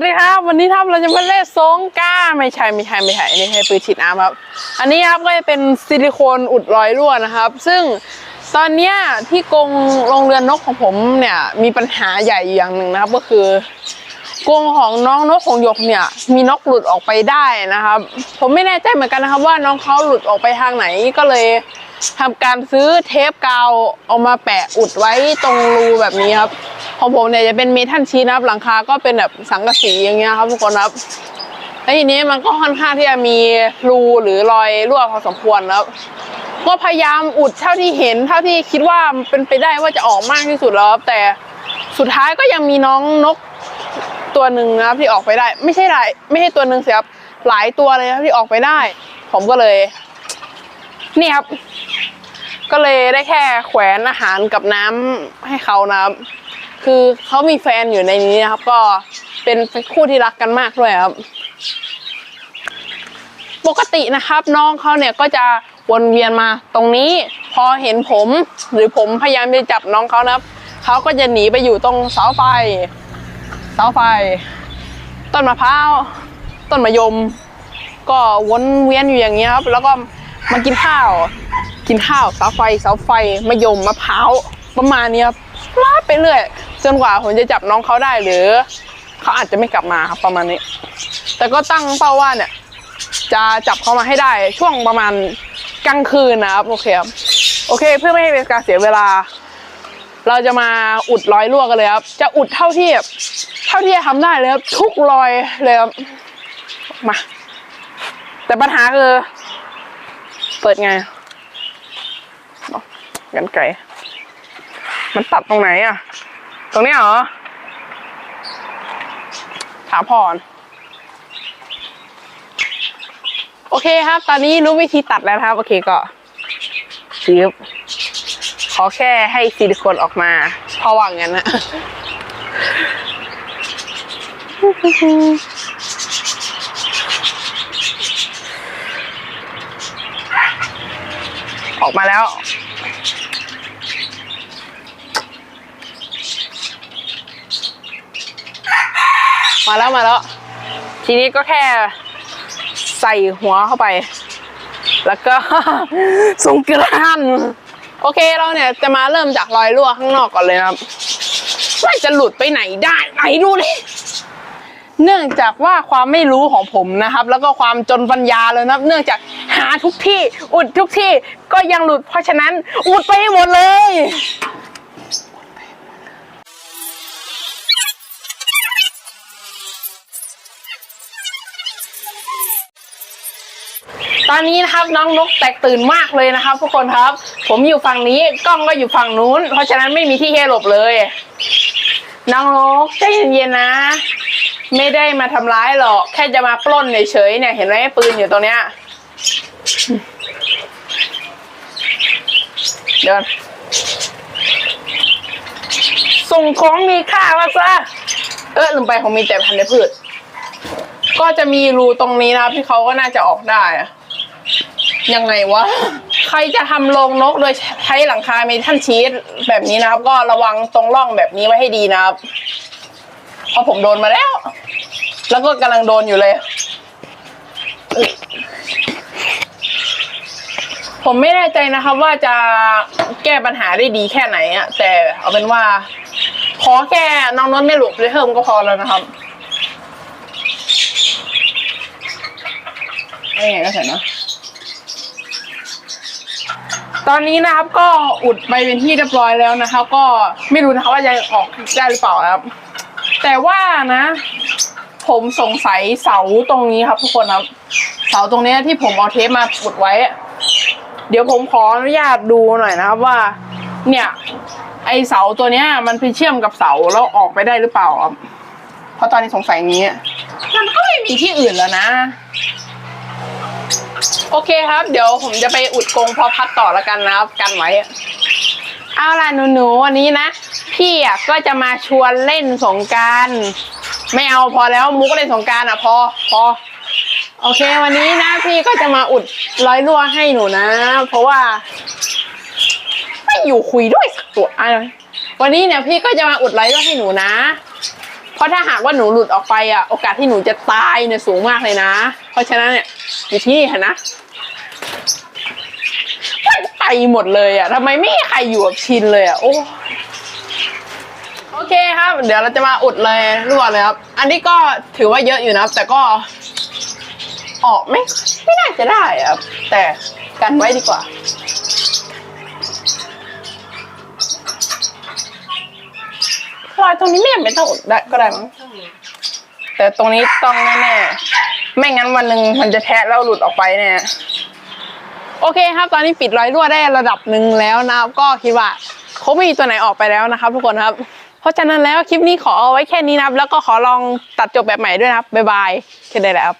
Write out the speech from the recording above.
วัสดีครับ วันนี้ทำเราจะมาเล่นซงก้าไม่ใช่ไม่ใช่ไม่ใช่อันนี้ให้ปืนฉีดน้ำครับ อันนี้ครับก็จะเป็นซิลิโคนอุดรอยรั่วนะครับ ซึ่งตอนเนี้ยที่กรงโรงเรือนนกของผมเนี่ยมีปัญหาใหญ่อย่างหนึ่งนะครับ ก็คือ กรงของน้องนกของหยกเนี่ย มีนกหลุดออกไปได้นะครับ ผมไม่แน่ใจเหมือนกันนะครับ ว่าน้องเขาหลุดออกไปทางไหนก็เลยทำการซื้อเทปกาวเอามาแปะอุดไว้ตรงรูแบบนี้ครับของผมเนี่ยจะเป็นเมทัลชีนะครับ หลังคาก็เป็นแบบสังกะสีอย่างเงี้ยครับทุกคนครับแล้วทีนี้มันก็ค่อนข้างที่จะมีรูหรือรอยรั่วพอสมควรแล้วก็พยายามอุดเท่าที่เห็นเท่าที่คิดว่าเป็นไปได้ว่าจะออกมากที่สุดแล้วแต่สุดท้ายก็ยังมีน้องนก ตัวหนึ่งนะครับที่ออกไปได้ ไม่ใช่หลายไม่ใช่ตัวหนึ่งสิครับหลายตัวเลยครับที่ออกไปได้ ผมก็เลย นี่ครับ ก็เลยได้แค่แขวนอาหารกับน้ำให้เขานะครับ คือเขามีแฟนอยู่ในนี้นะครับ ก็เป็นคู่ที่รักกันมากด้วยครับ ปกตินะครับ น้องเขาเนี่ยก็จะวนเวียนมาตรงนี้พอเห็นผม หรือผมพยายามจะจับน้องเขานะครับเขาก็จะหนีไปอยู่ตรงเสาไฟ เสาไฟ ต้นมะพร้าว ต้นมะยม ก็วนเวียนอยู่อย่างเงี้ยครับ แล้วก็มากินข้าว กินข้าวเสาไฟ เสาไฟมะยมมะพร้าวประมาณเนี้ยครับลาไปเรื่อยจนกว่าผมจะจับน้องเขาได้หรือเขาอาจจะไม่กลับมาครับประมาณนี้ แต่ก็ตั้งเป้าว่าเนี่ย จะจับเขามาให้ได้ช่วงประมาณกลางคืนนะครับโอเคครับโอเค เพื่อไม่ให้เป็นการเสียเวลา เราจะมาอุดร้อยรั่วกันเลยครับ จะอุดเท่าที่แบบ เท่าที่จะทำได้เลยครับทุกรอยเลยครับมา แต่ปัญหาคือ เปิดไงกันไกลมันตัดตรงไหนอะตรงนี้เหรอถามพรโอเคครับ ตอนนี้รู้วิธีตัดแล้วครับ โอเคก็ชืบขอแค่ให้ซิลิโคนออกมาพราะว่างั้นนะ ออกมาแล้ว มาแล้วมาแล้ว ทีนี้ก็แค่ใส่หัวเข้าไป แล้วก็สงกรานโอเคเราเนี่ยจะมาเริ่มจากรอยรั่วข้างนอกก่อนเลยนะครับว่จะหลุดไปไหนได้ไหนดูเลย เนื่องจากว่าความไม่รู้ของผมนะครับ แล้วก็ความจนปัญญาเลยนะครับ เนื่องจากหาทุกที่อุดทุกที่ก็ยังหลุด เพราะฉะนั้นอุดไปให้หมดเลย ตอนนี้นะครับน้องนกแตกตื่นมากเลยนะครับทุกคนครับ ผมอยู่ฝั่งนี้กล้องก็อยู่ฝั่งนู้น เพราะฉะนั้นไม่มีที่ให้หลบเลย น้องนกใจเย็นๆนะ ไม่ได้มาทำร้ายหรอก แค่จะมาปล้นเฉยๆเนี่ย เห็นไหมปืนอยู่ตรงเนี้ยเดินส่งของมีค่ามาซะเออลืมไปผมมีแต่พันธุ์พืช ก็จะมีรูตรงนี้นะครับที่เขาก็น่าจะออกได้อะยังไงวะ ใครจะทำโรงนกโดยใช้หลังคาเมทัลชีสแบบนี้นะครับ ก็ระวังตรงร่องแบบนี้ไว้ให้ดีนะครับ เพราะผมโดนมาแล้ว แล้วก็กำลังโดนอยู่เลย ผมไม่แน่ใจนะครับ ว่าจะแก้ปัญหาได้ดีแค่ไหนอะแต่เอาเป็นว่า ขอแค่น้องนนท์ไม่หลุดเลยเพิ่มก็พอแล้วนะครับไม่ไงก็เสร็จนะตอนนี้นะครับก็อุดไปเป็นที่เรียบร้อยแล้วนะครับก็ไม่รู้นะครับว่าจะออกได้หรือเปล่าครับ แต่ว่านะ ผมสงสัยเสาตรงนี้ครับทุกคนครับ เสาตรงนี้ที่ผมเอาเทปมาอุดไว้ เดี๋ยวผมขออนุญาตดูหน่อยนะครับว่า เนี่ย ไอเสาตัวเนี้ย มันไปเชื่อมกับเสาแล้วออกไปได้หรือเปล่าครับเพราะตอนนี้สงสัยอย่างนี้ มันก็ไม่มีที่อื่นแล้วนะ โอเคครับ เดี๋ยวผมจะไปอุดกรงพอพัดต่อแล้วกันนะครับ กันไว้เอาล่ะหนูๆวันนี้นะ พี่อะก็จะมาชวนเล่นสงการไม่เอาพอแล้วมุกเล่นสงการอะพอพอโอเค วันนี้นะพี่ก็จะมาอุดร้อยรั่วให้หนูนะ เพราะว่า ไม่อยู่คุยด้วยสักตัวอะไรวันนี้เนี่ยพี่ก็จะมาอุดร้อยรั่วให้หนูนะ เพราะถ้าหากว่าหนูหลุดออกไปอะ โอกาสที่หนูจะตายเนี่ยสูงมากเลยนะ เพราะฉะนั้นเนี่ยอยู่ที่นี่ะนะไปหมดเลยอะทำไมไม่มีใครอยู่กับชินเลยอะโอ้ โอเคครับ เดี๋ยวเราจะมาอุดเลยรวดเลยครับ อันนี้ก็ถือว่าเยอะอยู่นะครับ แต่ก็ออกไม่ไม่น่าจะได้ครับ แต่กันไว้ดีกว่า รอยตรงนี้ไม่จำเป็นต้องอุดได้ก็ได้มั้งแต่ตรงนี้ต้องแน่ๆ ไม่งั้นวันหนึ่งมันจะแทะแล้วหลุดออกไปแน่โอเคครับ ตอนนี้ปิดรอยรั่วได้ระดับหนึ่งแล้วนะครับ ก็คิดว่าคงไม่มีตัวไหนออกไปแล้วนะครับ ทุกคนครับ ราะฉะนั้นแล้วคลิปนี้ขอเอาไว้แค่นี้นะครับ แล้วก็ขอลองตัดจบแบบใหม่ด้วยนะครับบ๊ายบายแค่ได้แล้วครับ